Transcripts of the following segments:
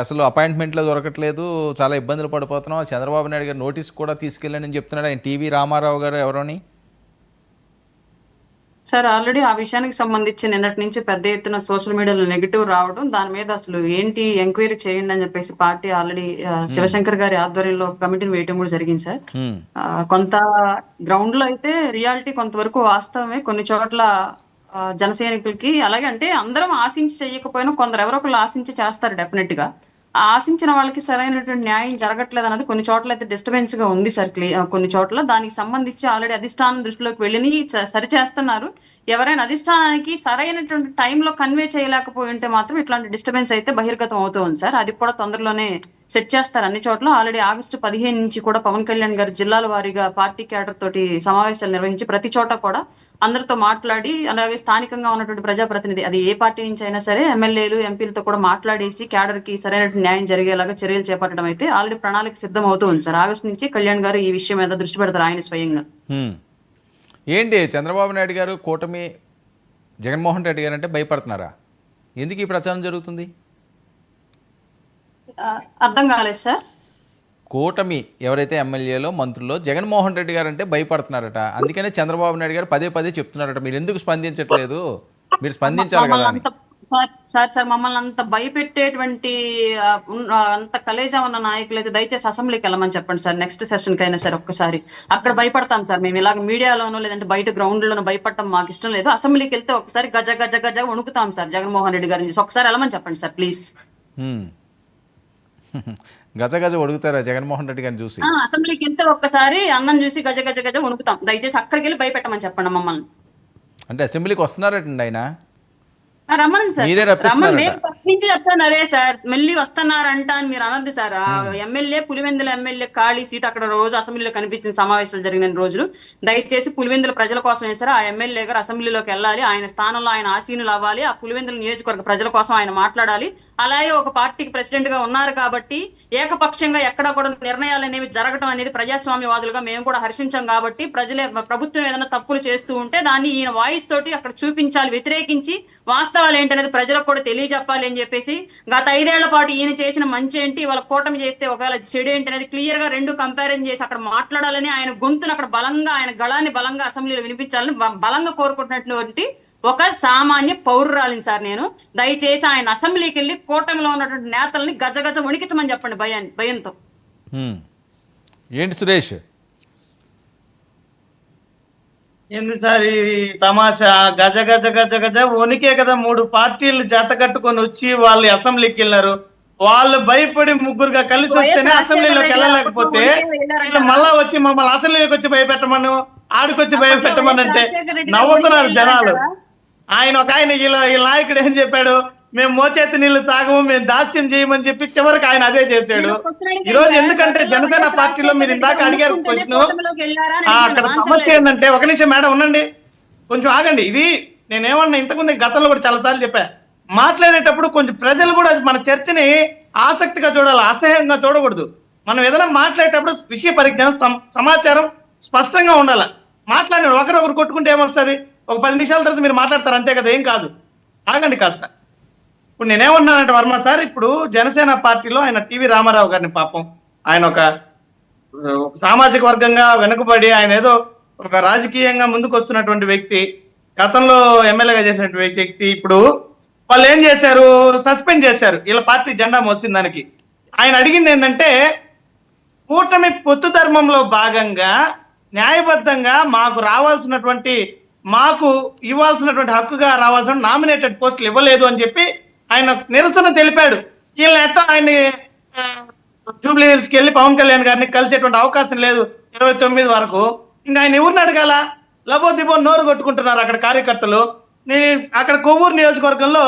అసలు అపాయింట్మెంట్లో దొరకట్లేదు చాలా ఇబ్బందులు పడిపోతున్నాం. చంద్రబాబు నాయుడు గారు నోటీస్ కూడా తీసుకెళ్ళండి అని చెప్తున్నాడు. ఆయన టీవీ రామారావు గారు ఎవరోని? సార్ ఆల్రెడీ ఆ విషయానికి సంబంధించి నిన్నటి నుంచి పెద్ద ఎత్తున సోషల్ మీడియాలో నెగిటివ్ రావడం దాని మీద అసలు ఏంటి ఎంక్వైరీ చేయండి అని చెప్పేసి పార్టీ ఆల్రెడీ శివశంకర్ గారి ఆధ్వర్యంలో కమిటీని వేయటం కూడా జరిగింది సార్. కొంత గ్రౌండ్లో అయితే రియాలిటీ కొంతవరకు వాస్తవమే. కొన్ని చోట్ల జన సైనికులకి అలాగే అంటే అందరం ఆశించి చేయకపోయినా కొందరు ఎవరో ఒకరు ఆశించి చేస్తారు డెఫినెట్గా. ఆశించిన వాళ్ళకి సరైనటువంటి న్యాయం జరగట్లేదు అన్నది కొన్ని చోట్ల అయితే డిస్టర్బెన్స్గా ఉంది సార్ క్లి- కొన్ని చోట్ల. దానికి సంబంధించి ఆల్రెడీ అధిష్టానం దృష్టిలోకి వెళ్ళి సరి చేస్తున్నారు ఎవరైనా అధిష్టానానికి సరైనటువంటి టైంలో కన్వే చేయలేకపోయి ఉంటే మాత్రం ఇట్లాంటి డిస్టర్బెన్స్ అయితే బహిర్గతం అవుతూ ఉంది సార్ అది కూడా తొందరలోనే సెట్ చేస్తారు అన్ని చోట్ల. ఆల్రెడీ ఆగస్టు పదిహేను నుంచి కూడా పవన్ కళ్యాణ్ గారు జిల్లాల వారీగా పార్టీ క్యాడర్ తోటి సమావేశాలు నిర్వహించి ప్రతి చోట కూడా అందరితో మాట్లాడి అలాగే స్థానికంగా ఉన్నటువంటి ప్రజాప్రతినిధి అది ఏ పార్టీ నుంచి అయినా సరే ఎమ్మెల్యేలు ఎంపీలతో కూడా మాట్లాడేసి క్యాడర్కి సరైన న్యాయం జరిగేలాగా చర్యలు చేపట్టడం అయితే ఆల్రెడీ ప్రణాళిక సిద్ధం అవుతూ ఉంది సార్. ఆగస్టు నుంచి కళ్యాణ్ గారు ఈ విషయం మీద దృష్టి పెడతారు ఆయన స్వయంగా. ఏంటి చంద్రబాబు నాయుడు గారు కూటమి జగన్మోహన్ రెడ్డి గారు అంటే భయపడుతున్నారా? ఎందుకు ఈ ప్రచారం జరుగుతుంది? అర్థం కాలేదు సార్. కూటమి ఎవరైతే ఎమ్మెల్యేలో మంత్రుల్లో జగన్మోహన్ రెడ్డి గారు అంటే భయపడుతున్నారట. అందుకనే చంద్రబాబు నాయుడు గారు పదే పదే చెప్తున్నారట. మీరు ఎందుకు స్పందించట్లేదు? మీరు స్పందించాలి కదా అని. సార్ సార్ సార్ మమ్మల్ని అంత భయపెట్టేటువంటి అంత కలేజా ఉన్న నాయకులు అయితే దయచేసి అసెంబ్లీకి వెళ్ళమని చెప్పండి సార్. నెక్స్ట్ సెషన్ కైనా సార్ ఒక్కసారి. అక్కడ భయపడతాం సార్ మేము. ఇలాగ మీడియాలోనో లేదంటే బయట గ్రౌండ్ లోనో భయపడటం మాకు ఇష్టం లేదు. అసెంబ్లీకి వెళ్తే ఒకసారి గజ గజ గజ వణుకుతాం సార్. జగన్మోహన్ రెడ్డి గారిని. ఒకసారి వెళ్ళమని చెప్పండి సార్ ప్లీజ్. గజ గజ అడుగుతారా జగన్మోహన్ రెడ్డి గారిని చూసి? అసెంబ్లీకి వెళ్తే ఒక్కసారి అన్నం చూసి గజ గజ గజ వణుకుతాం. దయచేసి అక్కడికి వెళ్ళి భయపెట్టమని చెప్పండి మమ్మల్ని. అంటే అసెంబ్లీకి వస్తున్నారటండి ఆయన? సార్. రమ్మని. నేను చెప్తాను అదే సార్. మళ్ళీ వస్తున్నారంట అని మీరు అనద్దు సార్. ఆ ఎమ్మెల్యే పులివెందుల ఎమ్మెల్యే ఖాళీ సీట్ అక్కడ రోజు అసెంబ్లీలో కనిపించిన సమావేశాలు జరిగిన రోజులు. దయచేసి పులివెందుల ప్రజల కోసం వేసారు ఆ ఎమ్మెల్యే గారు అసెంబ్లీలోకి వెళ్ళాలి. ఆయన స్థానంలో ఆయన ఆసీనులు అవ్వాలి. ఆ పులివెందుల నియోజకవర్గ ప్రజల కోసం ఆయన మాట్లాడాలి. అలాగే ఒక పార్టీకి ప్రెసిడెంట్గా ఉన్నారు కాబట్టి ఏకపక్షంగా ఎక్కడ కూడా నిర్ణయాలు అనేవి జరగడం అనేది ప్రజాస్వామ్యవాదులుగా మేము కూడా హర్షించాం కాబట్టి ప్రజలే ప్రభుత్వం ఏదైనా తప్పులు చేస్తూ ఉంటే దాన్ని ఈయన వాయిస్ తోటి అక్కడ చూపించాలి వ్యతిరేకించి వాస్తవాలు ఏంటనేది ప్రజలకు కూడా తెలియజెప్పాలి అని చెప్పేసి గత ఐదేళ్ళ పాటు ఈయన చేసిన మంచి ఏంటి? వాళ్ళ కూటమి చేస్తే ఒకవేళ చెడు ఏంటి అనేది క్లియర్గా రెండు కంపారిజన్ చేసి అక్కడ మాట్లాడాలని ఆయన గొంతును అక్కడ బలంగా ఆయన గళాన్ని బలంగా అసెంబ్లీలో వినిపించాలని బలంగా కోరుకుంటున్నటువంటి ఒక సామాన్య పౌరురాలిని సార్ నేను దయచేసి ఆయన అసెంబ్లీకి వెళ్ళి కూటమిలో ఉన్నటువంటి నేతల్ని గజగజ వణికించమని చెప్పండి భయాన్ని భయంతో హ్మ్. ఏంటి సురేష్ ఏంది సార్ ఈ తమాషా గజ గజ గజ గజ వణికే కదా మూడు పార్టీలు జత కట్టుకొని వచ్చి వాళ్ళు అసెంబ్లీకి వెళ్ళారు వాళ్ళు భయపడి ముగ్గురుగా కలిసి వస్తేనే అసెంబ్లీలోకి వెళ్ళలేకపోతే? వీళ్ళు మళ్ళా వచ్చి మమ్మల్ని అసెంబ్లీకి వచ్చి భయపెట్టమను ఆడికొచ్చి భయపెట్టమని అంటే నవ్వుతున్నారు జనాలు? ఆయన ఒక ఆయన ఈ నాయకుడు ఏం చెప్పాడు? మేము మోచేతి నీళ్ళు తాగము మేము దాస్యం చేయమని చెప్పి చివరికి ఆయన అదే చేశాడు. ఈ రోజు. ఎందుకంటే జనసేన పార్టీలో మీరు ఇందాక అడిగారు క్వశ్చన్. అక్కడ సమస్య. ఏంటంటే ఒక నిమిషం మేడం ఉండండి. కొంచెం ఆగండి. ఇది నేనేమన్నా ఇంతకుముందు గతంలో కూడా చాలా సార్లు చెప్పా. మాట్లాడేటప్పుడు కొంచెం ప్రజలు కూడా మన చర్చని ఆసక్తిగా చూడాలి అసహ్యంగా చూడకూడదు. మనం ఏదైనా మాట్లాడేటప్పుడు విషయ పరిజ్ఞానం సమ- సమాచారం స్పష్టంగా ఉండాలి. మాట్లాడిన ఒకరొకరు కొట్టుకుంటే ఏమొస్తుంది? ఒక పది నిమిషాల తర్వాత మీరు మాట్లాడతారు అంతే కదా ఏం కాదు. ఆగండి కాస్త. ఇప్పుడు నేనేమన్నానంటే వర్మ సార్ ఇప్పుడు జనసేన పార్టీలో ఆయన టీవీ రామారావు గారిని పాపం. ఆయన ఒక సామాజిక వర్గంగా వెనుకబడి ఆయన ఏదో ఒక రాజకీయంగా ముందుకు వస్తున్నటువంటి వ్యక్తి గతంలో ఎమ్మెల్యేగా చేసినటువంటి వ్యక్తి. ఇప్పుడు వాళ్ళు ఏం చేశారు? సస్పెండ్ చేశారు. వీళ్ళ పార్టీ జెండా మోసిన దానికి. ఆయన అడిగింది ఏంటంటే కూటమి పొత్తు ధర్మంలో భాగంగా న్యాయబద్ధంగా మాకు రావాల్సినటువంటి మాకు ఇవ్వాల్సినటువంటి హక్కుగా రావాల్సిన నామినేటెడ్ పోస్టులు ఇవ్వలేదు అని చెప్పి ఆయన నిరసన తెలిపాడు. వీళ్ళ ఎట్టో ఆయన్ని జూబ్లీ హిల్స్కి వెళ్ళి పవన్ కళ్యాణ్ గారిని కలిసేటువంటి అవకాశం లేదు ఇరవై తొమ్మిది వరకు. ఇంకా ఆయన ఎవరిని అడగాల? లబో దిబో నోరు కొట్టుకుంటున్నారు అక్కడ కార్యకర్తలు. నేను అక్కడ కొవ్వూరు నియోజకవర్గంలో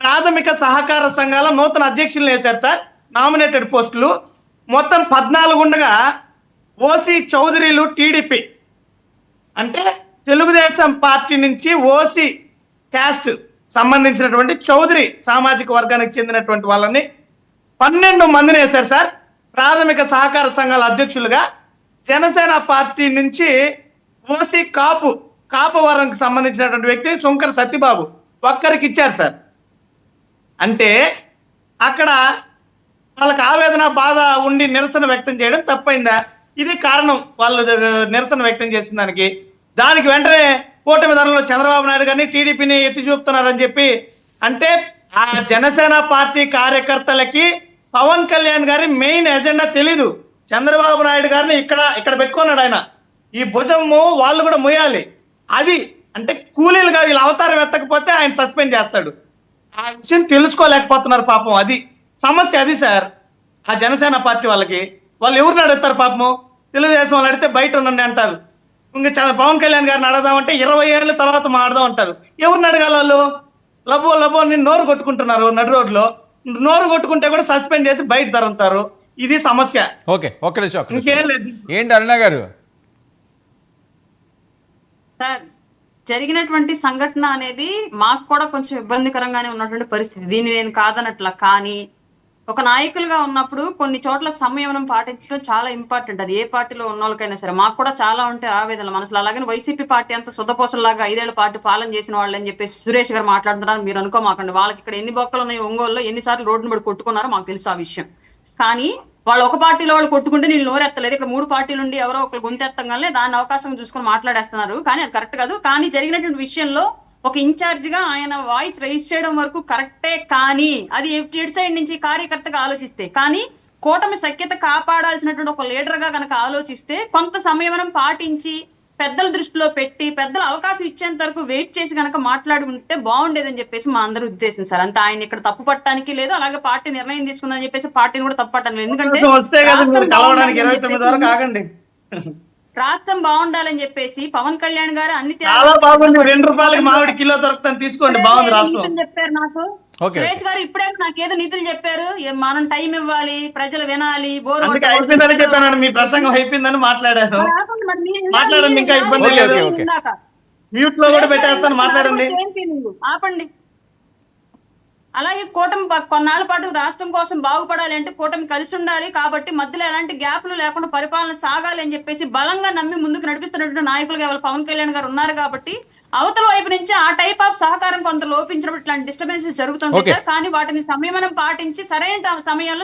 ప్రాథమిక సహకార సంఘాల నూతన అధ్యక్షులను వేశారు సార్ నామినేటెడ్ పోస్టులు. మొత్తం పద్నాలుగు ఉండగా ఓసీ చౌదరీలు టీడీపీ. అంటే తెలుగుదేశం పార్టీ నుంచి ఓసీ క్యాస్ట్ సంబంధించినటువంటి చౌదరి సామాజిక వర్గానికి చెందినటువంటి వాళ్ళని పన్నెండు మందిని వేశారు సార్. ప్రాథమిక సహకార సంఘాల అధ్యక్షులుగా జనసేన పార్టీ నుంచి ఓసీ కాపు కాపవరంకి సంబంధించినటువంటి వ్యక్తి శంకర్ సత్యబాబు ఒక్కరికి ఇచ్చారు సార్. అంటే అక్కడ వాళ్ళకి ఆవేదన బాధ ఉండి నిరసన వ్యక్తం చేయడం తప్పైందా? ఇది కారణం వాళ్ళు నిరసన వ్యక్తం చేసిన దానికి దానికి వెంటనే కూటమి ధరలో చంద్రబాబు నాయుడు గారిని టీడీపీని ఎత్తి చూపుతున్నారని చెప్పి అంటే ఆ జనసేన పార్టీ కార్యకర్తలకి పవన్ కళ్యాణ్ గారి మెయిన్ ఎజెండా తెలీదు. చంద్రబాబు నాయుడు గారిని ఇక్కడ ఇక్కడ పెట్టుకున్నాడు ఆయన. ఈ భుజము వాళ్ళు కూడా మొయ్యాలి అది అంటే కూలీలుగా వీళ్ళ అవతారం ఎత్తకపోతే ఆయన సస్పెండ్ చేస్తాడు. ఆ విషయం తెలుసుకోలేకపోతున్నారు పాపం అది. సమస్య అది సార్. ఆ జనసేన పార్టీ వాళ్ళకి. వాళ్ళు ఎవరిని అడుగుతారు పాపము? తెలుగుదేశం వాళ్ళు అడిగితే బయట ఉండండి అంటారు. ఇంకా చ- పవన్ కళ్యాణ్ గారిని అడదామంటే ఇరవై ఏళ్ళ తర్వాత మాడదాం అంటారు. ఎవరిని అడగాలి వాళ్ళు? లబో లబో అని నోరు కొట్టుకుంటున్నారు నడు రోడ్లో. నోరు కొట్టుకుంటే కూడా సస్పెండ్ చేసి బయట తరుముతారు. ఇది సమస్య. ఓకే ఒక్క నిమిషం ఒక్క నిమిషం. ఇంకేం లేదు. ఏంటి అరుణ గారు? సార్ జరిగినటువంటి సంఘటన అనేది మాకు కూడా కొంచెం ఇబ్బందికరంగానే ఉన్నటువంటి పరిస్థితి. దీన్ని నేను కాదనట్ల కానీ ఒక నాయకులుగా ఉన్నప్పుడు కొన్ని చోట్ల సంయమనం పాటించడం చాలా ఇంపార్టెంట్ అది. ఏ పార్టీలో ఉన్న వాళ్ళకైనా సరే. మాకు కూడా చాలా ఉంటే ఆవేదన మనసులో అలాగని వైసీపీ పార్టీ అంత సుద్దపోసలాగా ఐదేళ్ళ పార్టీ పాలన చేసిన వాళ్ళు అని చెప్పేసి సురేష్ గారు మాట్లాడుతున్నారు. మీరు అనుకోమాకండి. వాళ్ళకి ఇక్కడ ఎన్ని బొక్కలు ఉన్నాయి ఒంగోలులో ఎన్నిసార్లు రోడ్డును పడి కొట్టుకున్నారో మాకు తెలుసు ఆ విషయం. కానీ వాళ్ళు ఒక పార్టీలో వాళ్ళు కొట్టుకుంటే నేను నోరెత్తలేదు. ఇక్కడ మూడు పార్టీలు ఉండి ఎవరో ఒకరు గొంతెత్తంగానే దాన్ని అవకాశం చూసుకొని మాట్లాడేస్తున్నారు. కానీ అది కరెక్ట్ కాదు. కానీ జరిగినటువంటి విషయంలో ఒక ఇన్ఛార్జ్గా ఆయన వాయిస్ రైజ్ చేయడం వరకు కరెక్టే కానీ అది ఎటు సైడ్ నుంచి కార్యకర్తగా ఆలోచిస్తే కానీ కూటమి సఖ్యత కాపాడాల్సినటువంటి ఒక లీడర్గా కనుక ఆలోచిస్తే కొంత సమయం పాటించి పెద్దల దృష్టిలో పెట్టి పెద్దలు అవకాశం ఇచ్చేంత వరకు వెయిట్ చేసి కనుక మాట్లాడి ఉంటే బాగుండేదని చెప్పేసి మా అందరి ఉద్దేశం సార్. అంతే ఆయన ఇక్కడ తప్పు పట్టడానికి లేదు అలాగే పార్టీ నిర్ణయం తీసుకుందని చెప్పేసి పార్టీని కూడా తప్పు పట్టడం లేదు ఎందుకంటే రాష్ట్రం బాగుండాలని చెప్పేసి- పవన్ కళ్యాణ్ గారు అన్ని చాలా బాగుంది. రెండు రూపాయలకి మామిడి కిలో దొరుకుతుంది. తీసుకోండి. బాగుంది రాష్ట్రం. చెప్పారు నాకు. సురేష్ గారు ఇప్పుడే నాకు ఏదో నీతులు చెప్పారు. మనం టైం ఇవ్వాలి ప్రజలు వినాలి బోర్ అందుకే అయిపోయిందని చెప్పాను. మీ ప్రసంగం అయిపోయిందని మాట్లాడాను. మాట్లాడండి, ఇంకా ఇబ్బంది లేదు. Okay, okay. మ్యూట్లో కూడా పెట్టేస్తాను మాట్లాడండి. ఆపండి. అలాగే కూటమి కొన్నాళ్ళ పాటు రాష్ట్రం కోసం బాగుపడాలి అంటే కూటమి కలిసి ఉండాలి కాబట్టి మధ్యలో ఎలాంటి గ్యాప్లు లేకుండా పరిపాలన సాగాలి అని చెప్పేసి బలంగా నమ్మి ముందుకు నడిపిస్తున్నటువంటి నాయకులుగా వాళ్ళ పవన్ కళ్యాణ్ గారు ఉన్నారు కాబట్టి అవతల వైపు నుంచి ఆ టైప్ ఆఫ్ సహకారం కొంత లోపించినప్పుడు ఇట్లాంటి డిస్టర్బెన్స్ జరుగుతుంటాయి. సార్ కానీ వాటిని సంయమనం పాటించి సరైన సమయంలో